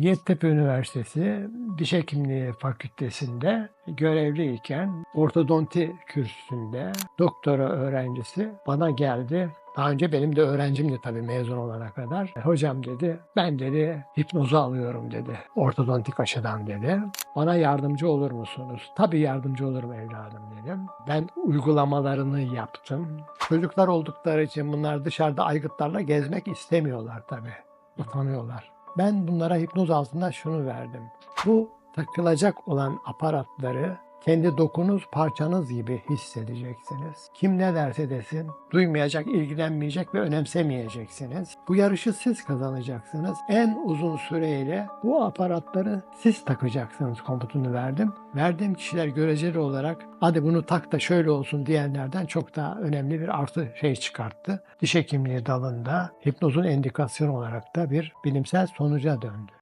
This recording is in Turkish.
Yeditepe Üniversitesi Diş Hekimliği Fakültesinde görevliyken ortodonti kürsüsünde doktora öğrencisi bana geldi. Daha önce benim de öğrencimdi tabii mezun olana kadar. Hocam dedi ben dedi hipnozu alıyorum dedi. Ortodontik aşıdan dedi. Bana yardımcı olur musunuz? Tabii yardımcı olurum evladım dedim. Ben uygulamalarını yaptım. Çocuklar oldukları için bunlar dışarıda aygıtlarla gezmek istemiyorlar tabii. Utanıyorlar. Ben bunlara hipnoz altında şunu verdim. Bu takılacak olan aparatları kendi dokunuz parçanız gibi hissedeceksiniz. Kim ne derse desin duymayacak, ilgilenmeyecek ve önemsemeyeceksiniz. Bu yarışı siz kazanacaksınız. En uzun süreyle bu aparatları siz takacaksınız komutunu verdim. Verdiğim kişiler göreceli olarak hadi bunu tak da şöyle olsun diyenlerden çok daha önemli bir artı şey çıkarttı. Diş hekimliği dalında hipnozun endikasyonu olarak da bir bilimsel sonuca döndü.